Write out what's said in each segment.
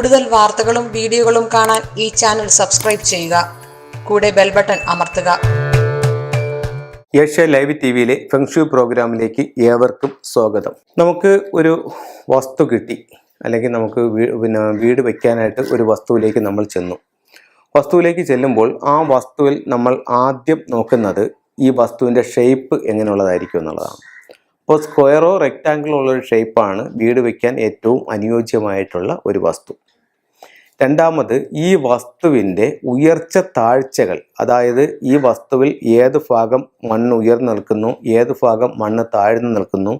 കൂടുതൽ വാർത്തകളും വീഡിയോകളും കാണാൻ ഈ ചാനൽ സബ്സ്ക്രൈബ് ചെയ്യുക. കൂടെ ബെൽ ബട്ടൺ അമർത്തുക. ഏഷ്യ ലൈവ് ടി വിയിലെ ഫെങ്ഷു പ്രോഗ്രാമിലേക്ക് ഏവർക്കും സ്വാഗതം. നമുക്ക് ഒരു വസ്തു കിട്ടി. അല്ലെങ്കിൽ നമുക്ക് പിന്നെ വീട് വയ്ക്കാനായിട്ട് ഒരു വസ്തുവിലേക്ക് നമ്മൾ ചെന്നു. വസ്തുവിലേക്ക് ചെല്ലുമ്പോൾ ആ വസ്തുവിൽ നമ്മൾ ആദ്യം നോക്കുന്നത് ഈ വസ്തുവിന്റെ ഷേപ്പ് എങ്ങനെയുള്ളതായിരിക്കും എന്നുള്ളതാണ്. അപ്പോൾ സ്ക്വയറോ റെക്റ്റാങ്കിളോ ഉള്ള ഒരു ഷേപ്പാണ് വീട് വയ്ക്കാൻ ഏറ്റവും അനുയോജ്യമായിട്ടുള്ള ഒരു വസ്തു. രണ്ടാമത് ഈ വസ്തുവിന്റെ ഉയർച്ച താഴ്ചകൾ. അതായത് ഈ വസ്തുവിൽ ഏത് ഭാഗം മണ്ണ് ഉയർന്നു നിൽക്കുന്നു ഏത് ഭാഗം മണ്ണ് താഴ്ന്നു നിൽക്കുന്നു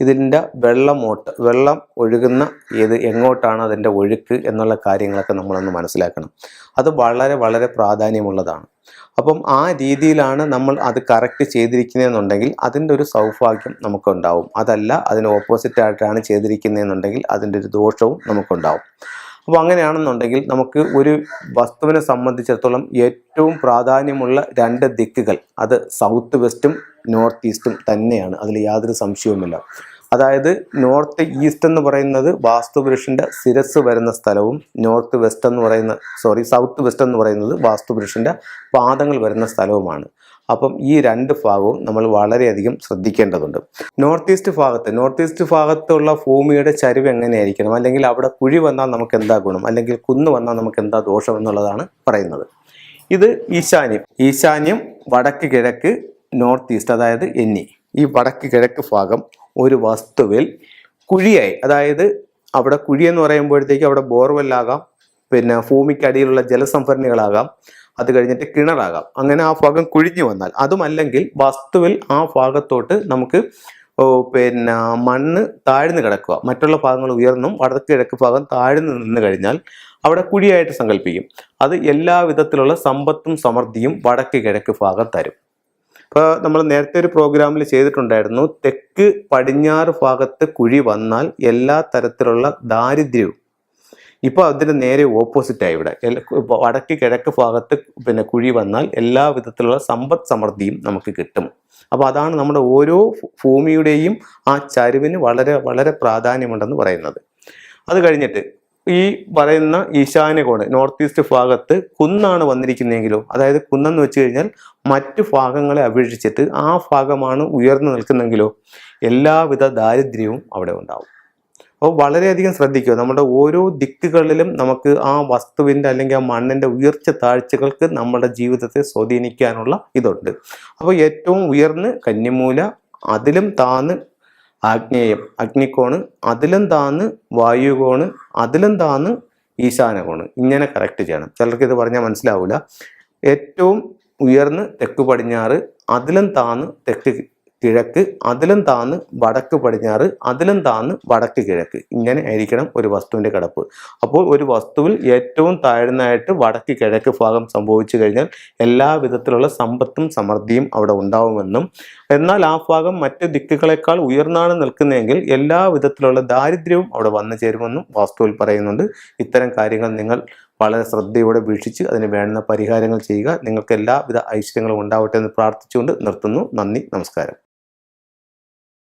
ഇതിന്റെ വെള്ളമോട്ട് വെള്ളം ഒഴുകുന്ന ഏത് എങ്ങോട്ടാണ് അതിന്റെ ഒഴുക്ക് എന്നുള്ള കാര്യങ്ങളൊക്കെ നമ്മളൊന്ന് മനസ്സിലാക്കണം. അത് വളരെ വളരെ പ്രാധാന്യമുള്ളതാണ്. അപ്പം ആ രീതിയിലാണ് നമ്മൾ അത് കറക്റ്റ് ചെയ്തിരിക്കുന്നതെന്നുണ്ടെങ്കിൽ അതിന്റെ ഒരു സൗഭാഗ്യം നമുക്കുണ്ടാവും. അതല്ല അതിന് ഓപ്പോസിറ്റ് ആയിട്ടാണ് ചെയ്തിരിക്കുന്നതെന്നുണ്ടെങ്കിൽ അതിന്റെ ഒരു ദോഷവും നമുക്കുണ്ടാവും. അപ്പോൾ അങ്ങനെയാണെന്നുണ്ടെങ്കിൽ നമുക്ക് ഒരു വസ്തുവിനെ സംബന്ധിച്ചിടത്തോളം ഏറ്റവും പ്രാധാന്യമുള്ള രണ്ട് ദിക്കുകൾ അത് സൗത്ത് വെസ്റ്റും നോർത്ത് ഈസ്റ്റും തന്നെയാണ്. അതിൽ യാതൊരു സംശയവുമില്ല. അതായത് നോർത്ത് ഈസ്റ്റ് എന്ന് പറയുന്നത് വാസ്തുപുരുഷന്റെ ശിരസ് വരുന്ന സ്ഥലവും നോർത്ത് വെസ്റ്റ് എന്ന് പറയുന്ന സോറി സൗത്ത് വെസ്റ്റ് എന്ന് പറയുന്നത് വാസ്തുപുരുഷന്റെ പാദങ്ങൾ വരുന്ന സ്ഥലവുമാണ്. അപ്പം ഈ രണ്ട് ഭാഗവും നമ്മൾ വളരെയധികം ശ്രദ്ധിക്കേണ്ടതുണ്ട്. നോർത്ത് ഈസ്റ്റ് ഭാഗത്ത് നോർത്ത് ഈസ്റ്റ് ഭാഗത്തുള്ള ഭൂമിയുടെ ചരിവ് എങ്ങനെയായിരിക്കണം? അല്ലെങ്കിൽ അവിടെ കുഴി വന്നാൽ നമുക്ക് എന്താ ഗുണം? അല്ലെങ്കിൽ കുന്ന് വന്നാൽ നമുക്ക് എന്താ ദോഷം എന്നുള്ളതാണ് പറയുന്നത്. ഇത് ഈശാന്യം. ഈശാന്യം വടക്ക് കിഴക്ക് നോർത്ത് ഈസ്റ്റ് അതായത് എന്നി ഈ വടക്ക് കിഴക്ക് ഭാഗം ഒരു വസ്തുവിൽ കുഴിയായി. അതായത് അവിടെ കുഴി എന്ന് പറയുമ്പോഴത്തേക്ക് അവിടെ ബോർവെല്ലാകാം പിന്നെ ഭൂമിക്കടിയിലുള്ള ജലസംഭരണികളാകാം അത് കഴിഞ്ഞിട്ട് കിണറാകാം. അങ്ങനെ ആ ഭാഗം കുഴിഞ്ഞു വന്നാൽ അതുമല്ലെങ്കിൽ വസ്തുവിൽ ആ ഭാഗത്തോട്ട് നമുക്ക് പിന്നെ മണ്ണ് താഴ്ന്നു കിടക്കുക. മറ്റുള്ള ഭാഗങ്ങൾ ഉയർന്നും വടക്ക് കിഴക്ക് ഭാഗം താഴ്ന്നു നിന്ന് കഴിഞ്ഞാൽ അവിടെ കുഴിയായിട്ട് സങ്കല്പിക്കും അത് എല്ലാ വിധത്തിലുള്ള സമ്പത്തും സമൃദ്ധിയും വടക്ക് കിഴക്ക് ഭാഗം തരും. ഇപ്പോൾ നമ്മൾ നേരത്തെ ഒരു പ്രോഗ്രാമിൽ ചെയ്തിട്ടുണ്ടായിരുന്നു തെക്ക് പടിഞ്ഞാറ് ഭാഗത്ത് കുഴി വന്നാൽ എല്ലാ തരത്തിലുള്ള ദാരിദ്ര്യവും ഇപ്പോൾ അതിന് നേരെ ഓപ്പോസിറ്റായി ഇവിടെ. വടക്ക് കിഴക്ക് ഭാഗത്ത് പിന്നെ കുഴി വന്നാൽ എല്ലാ വിധത്തിലുള്ള സമ്പദ് സമൃദ്ധിയും നമുക്ക് കിട്ടും. അപ്പോൾ അതാണ് നമ്മുടെ ഓരോ ഭൂമിയുടെയും ആ ചരിവിന് വളരെ വളരെ പ്രാധാന്യമുണ്ടെന്ന് പറയുന്നത്. അത് കഴിഞ്ഞിട്ട് ഈ പറയുന്ന ഈശാന്യകോണ് നോർത്ത് ഈസ്റ്റ് ഭാഗത്ത് കുന്നാണ് വന്നിരിക്കുന്നതെങ്കിലോ അതായത് കുന്നെന്ന് വെച്ച് കഴിഞ്ഞാൽ മറ്റു ഭാഗങ്ങളെ അപേക്ഷിച്ചിട്ട് ആ ഭാഗമാണ് ഉയർന്നു നിൽക്കുന്നെങ്കിലോ എല്ലാവിധ ദാരിദ്ര്യവും അവിടെ ഉണ്ടാവും. അപ്പോൾ വളരെയധികം ശ്രദ്ധിക്കുക. നമ്മുടെ ഓരോ ദിക്കുകളിലും നമുക്ക് ആ വസ്തുവിന്റെ അല്ലെങ്കിൽ ആ മണ്ണിന്റെ ഉയർച്ച താഴ്ചകൾക്ക് നമ്മുടെ ജീവിതത്തെ സ്വാധീനിക്കാനുള്ള ഇതുണ്ട്. അപ്പോൾ ഏറ്റവും ഉയർന്ന് കന്നിമൂല അതിലും താന്ന് ആഗ്നേയം അഗ്നിക്കോണ് അതിലും താന്ന് വായുകോണ് അതിലും താന്ന് ഈശാനകോണ്. ഇങ്ങനെ കറക്റ്റ് ചെയ്യണം. ചിലർക്ക് ഇത് പറഞ്ഞാൽ മനസ്സിലാവില്ല ഏറ്റവും ഉയർന്ന് തെക്ക് പടിഞ്ഞാറ് അതിലും താന്ന് തെക്ക് കിഴക്ക് അതിലും താന്ന് വടക്ക് പടിഞ്ഞാറ് അതിലും താന്ന് വടക്ക് കിഴക്ക്. ഇങ്ങനെ ആയിരിക്കണം ഒരു വസ്തുവിന്റെ കിടപ്പ്. അപ്പോൾ ഒരു വസ്തുവിൽ ഏറ്റവും താഴ്ന്നതായിട്ട് വടക്ക് കിഴക്ക് ഭാഗം സംഭവിച്ചു കഴിഞ്ഞാൽ എല്ലാ വിധത്തിലുള്ള സമ്പത്തും സമൃദ്ധിയും അവിടെ ഉണ്ടാവുമെന്നും എന്നാൽ ആ ഭാഗം മറ്റ് ദിക്കുകളെക്കാൾ ഉയർന്നാണ് നിൽക്കുന്നതെങ്കിൽ എല്ലാ വിധത്തിലുള്ള ദാരിദ്ര്യവും അവിടെ വന്നു ചേരുമെന്നും വാസ്തുവിൽ പറയുന്നുണ്ട്. ഇത്തരം കാര്യങ്ങൾ നിങ്ങൾ വളരെ ശ്രദ്ധയോടെ വീക്ഷിച്ച് അതിന് വേണ്ടുന്ന പരിഹാരങ്ങൾ ചെയ്യുക. നിങ്ങൾക്ക് എല്ലാവിധ ഐശ്വര്യങ്ങളും ഉണ്ടാവട്ടെ എന്ന് പ്രാർത്ഥിച്ചുകൊണ്ട് നിർത്തുന്നു. നന്ദി നമസ്കാരം.